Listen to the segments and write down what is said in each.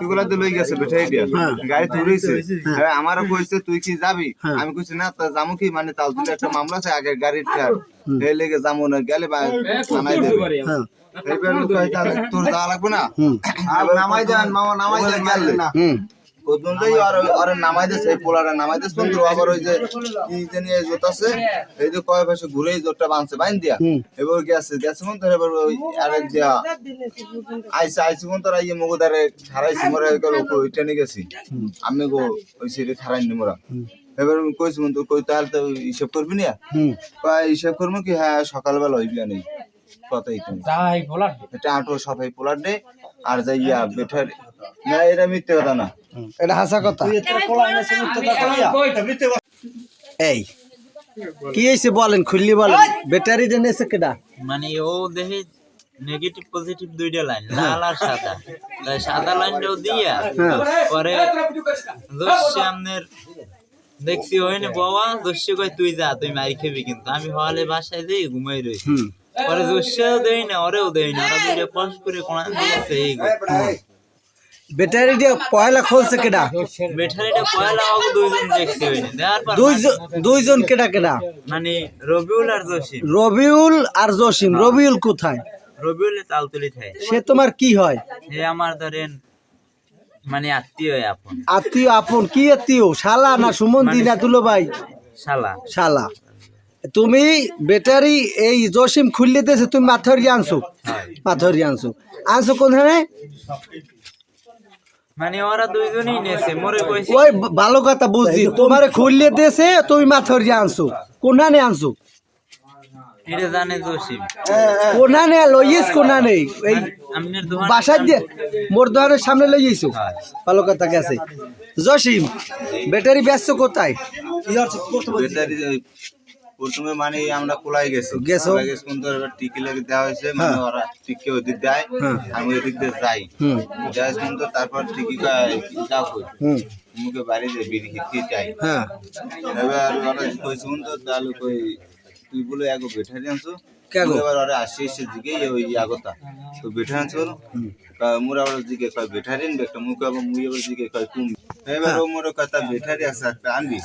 মধ্যে লই গেছে বেঠাই দিয়া। গাড়ি তুলেছে আমারও কইছে তুই কি যাবি? আমি কইছি না তা যামু কি? মানে তাল তুলে একটা মামলা আছে আগে গাড়ির টার এই লেগে যামু না গেলে বা থানায় দেবে। হ্যাঁ তোর যাওয়া লাগবে না? নামাই যান মামা নামাই যান গেলে। না। হুম কতজন যাই আর আর নামাই দেছে এই পোলারে নামাই দেছে বন্ধু আবার ওই যে কি জানি এই জোত আছে এই যে কয় পাশে ঘুরে এই জোতটা বাঁধছে বাইন দিয়া। এবার গেছে এবার ওই আরেক দিয়া আইসে আইসে কোন তোর ইয়ে মগুদারে খারাইছি মোরা গেল ওইটা নিয়ে গেছি। আমি গো ওই সিটে খারাইনি মোরা। এবার কইছি বন্ধু কই তাহলে তো হিসাব করবি না? কয় হিসাব করব কি? হ্যাঁ সকালবেলা হইবি নেই কথাই তুমি এটা আটো সবাই পোলার দে আর যাইয়া বেঠার না এটা মিথ্যে কথা না। এটা হাসা কথা। এই কি হয়েছে বলেন খুললি বলেন। ব্যাটারি জেনেছে কেডা? মানে ও দেখে নেগেটিভ পজিটিভ দুইটা লাইন লাল আর সাদা। তাই সাদা লাইনটাও দিয়া হ্যাঁ। পরে দস্যি আমনের দেখছি হয়নি বাবা দস্যি কয় তুই যা তুই মারি খেবি কিন্তু। আমি হলে বাসায় যাই ঘুমাই রয়েছি পরে দস্যিও দেই না ওরেও দেই না। ওরা দুইটা পশ করে কোনা দিয়েছে এই। গো। ব্যাটারি দিয়ে পয়লা খুলছে কেডা? ব্যাটারিটা পয়লা আমাকে দুইজন দেখছি দুইজন দুইজন কেডা কেডা? মানে রবিউল আর জসিম। রবিউল আর জসিম রবিউল কোথায়? রবিউলে তালতুলি থাকে সে তোমার কি হয়? হে আমার ধরেন মানে আত্মীয় আপন। আত্মীয় আপন কি আত্মীয়? শালা না সুমন্দি না দুলো ভাই? শালা। শালা। তুমি ব্যাটারি এই জসিম খুললে দিয়েছে তুমি মাথরি আনছো। হয়। মাথরি আনছো। আনছো কোনখানে? মানে ওরা দুইজনই নেছে মোরে কইছে। ওই ভালো কথা বুঝছি। তোমার খুললে দিয়েছে তুমি মাথরি আনছো। কোনখানে আনছো? এটা জানে জসিম। কোনখানে লইয়েছ কোনখানে এই আমনের দোকান বাসায় দিয়ে মোর দোকানের সামনে লই যাইছো ভালো কথা গেছে। জসিম ব্যাটারি ব্যস্ত কোথায়? ব্যাটারি প্রথমে মানে আমরা কোলাই গেছি। গেছো? কোন তোর এবার টিকি লেগে দেওয়া হয়েছে মানে ওরা টিকি ওদিক দেয় আমি আমি ওদিক দিয়ে যাই। যাই কোন তো তারপর টিকি যাও কই মুখে বাড়ি দিয়ে বিড়ি খেতে চাই হ্যাঁ। এবার ওরা কইছে কোন তো তাহলে কই তুই বলে এগো ব্যাটারি আনছো এবার ওরা আসে এসে জিগে ওই আগতা। তো ব্যাটারি আনছো বলো মোরা আবার জিগে কয় ব্যাটারি আনবে একটা মুখ আবার মুই আবার জিগে কয় কুম। এবার ও মোর কথা ব্যাটারি আছে একটা আনবি।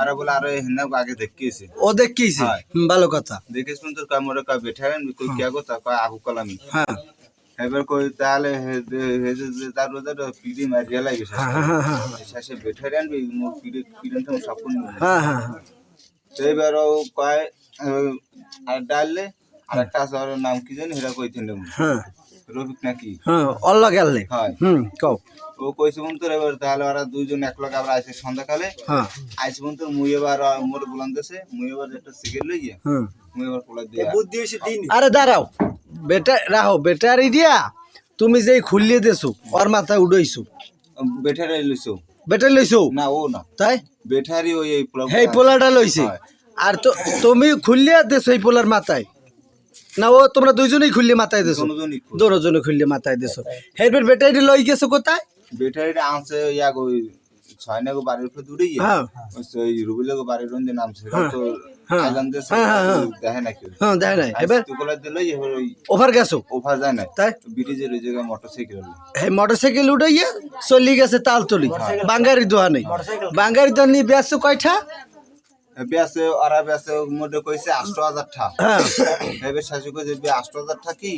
আর বলে আরও হেনা আগে দেখিয়েছে। ও দেখিয়েছে? হয়। ভালো কথা। দেখিস তোর কয় মোর কয় ব্যাটারি আনবি কই কে আগতা কয় আবু কলামি। হ্যাঁ। এবার কই তাহলে হে দে- হে যে- যে তার রোজার পিড়ি মারিয়া লাগে হ্যাঁ হ্যাঁ হ্যাঁ শেষে ব্যাটারি আনবি মোর পিড়ি পিড়িটা সফল হ্যাঁ হ্যাঁ হ্যাঁ। এবার ও কয় ডাললে? আর একটা আছে ওর নাম কি জানি? হেরা কইতেন হ্যাঁ। রফিক নাকি? হ্যাঁ অল্লা গেলে হয়। হুম কও। ও কইছে বন্ধু এবার তাহলে ওরা দুইজন এক লগে আবার আইসে সন্ধ্যাকালে। হ্যাঁ। আইসে বন্ধু মুই এবার মোর বলান দেছে মুই এবার একটা সিগারেট লই গিয়ে হুম মুই এবার পোলা দিয়ে। আরে দাঁড়াও বেটা রাহো ব্যাটারি দিয়া তুমি যেই খুললিয়ে দেছো ওর মাথায় উড়াইছো। বেঠারি লইছো। ব্যাটারি লইছো? না ও না। তাই? বেঠারি ওই এই পোলা এই পোলাটা লইছে। আর তো তুমি খুললিয়ে দেছো এই পোলার মাথায়? না ও তোমরা দুইজনেই খুললে মাথায় দেছো। দুজনে খুললে মাথায় দেছো। হেরবের ব্যাটারি লই গেছো কোথায়? বেঠারিটা আনছে ইয়াগ ওই ছয় নাগো বাড়ির উপরে দূরে গিয়ে। হ্যাঁ। ওই রুবিলেগো বাড়ির রন্ধে নামছে। তো হ্যাঁ। আইলাম দেছে হ্যাঁ, নাই। গেছো? ওভার যায় না তাই? ব্রিজের ওই জায়গায় মোটরসাইকেল এই মোটরসাইকেল উঠাইয়া চলি গেছে তালতলি। বাঙ্গারি বাঙ্গারি দোহান নিয়ে ব্যস্ত কয়টা? বেসে ওরা বেসে মধ্যে কইছে আষ্ট হাজার ঠা এবার শাশু কইছে আষ্ট হাজার ঠা কি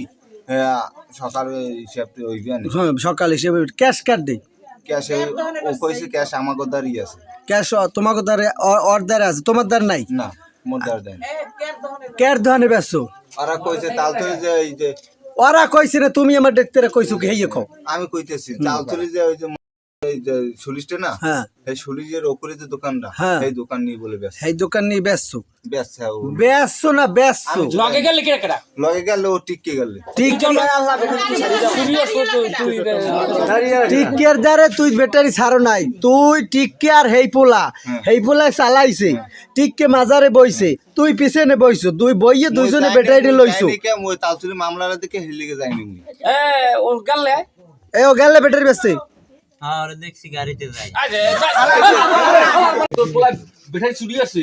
সকালে হিসাবটা ওই হ্যাঁ সকাল হিসেবে ক্যাশ কার্ড দেই ক্যাশে ও কইছে ক্যাশ আমাকে দাঁড়িয়ে আছে ক্যাশ তোমাকে দ্বারে আছে তোমার দ্বার নাই না মোর দাঁড় দেয় না। ক্যার দোহানে ব্যস্ত ওরা কইছে তাল তুলি যে এই যে ওরা কইছে না তুমি আমার দেখতে কইছো কি হেয়ে খাও আমি কইতেছি তাল তুলি যে ওই যে এই সুলিশটা না হ্যাঁ। এই সুলিশের ওপরে যে দোকানটা হ্যাঁ। এই দোকান নিয়ে বলে ব্যস্ত। এই দোকান নিয়ে ব্যস্ত? ব্যস্ত হ্যাঁ, ব্যস্ত না ব্যস্ত? লগে গেলে কেডা কেডা? লগে গেল ও টিকে গেল। ঠিক তুই তুই টিকের দ্বারে তুই ব্যাটারি ছাড়ো নাই। তুই টিকে আর হেই পোলা। হেই পোলা চালাইছে। টিককে মাজারে বইছে। তুই পিছনে বইছো দুই বইয়ে দুইজনে ব্যাটারি লইছো। মামলার দিকে হেলিকে যাইনি। মুই এ ও গেলে? এ ও গেলে ব্যাটারি ব্যস্ত হ্যাঁ ওরা দেখছি গাড়িতে যাই। আরে তোর পোলা বেঠাই চুরি আছে।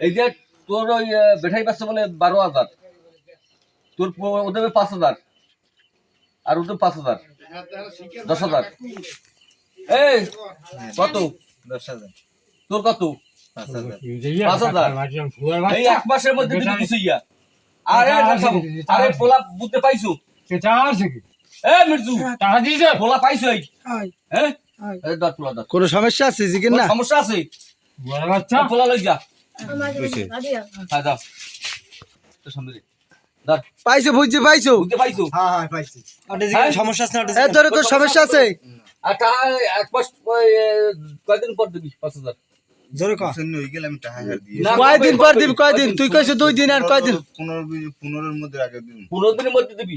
এই যে তোর ওই বেঠাই পাচ্ছে বলে বারো হাজার। তোর ওদের পাঁচ হাজার। আর ওদের পাঁচ হাজার। দশ হাজার। এই কত? দশ হাজার। তোর কত? পাঁচ হাজার। পাঁচ এই এক মাসের মধ্যে কিছু ইয়া। আরে আরে পোলা বুঝতে পাইছো? মির্জু পোলা হ্যাঁ। কোনো সমস্যা আছে জিকির না? সমস্যা আছে? এই লই যা। দাও তো সামনে দে। ধর পাইছো বুঝছি পাইছো। পাইছো? হ্যাঁ হ্যাঁ পাইছি? এ তোর তোর সমস্যা আছে? আর টাকা এক মাস কয়দিন পর দিবি? পাঁচ হাজার। কয়দিন পর দিবি? কয়দিন? তুই কইছো দুই দিন আর কয়দিন? পনেরো পনেরোর মধ্যে আগে দিন পনেরো দিনের মধ্যে দিবি?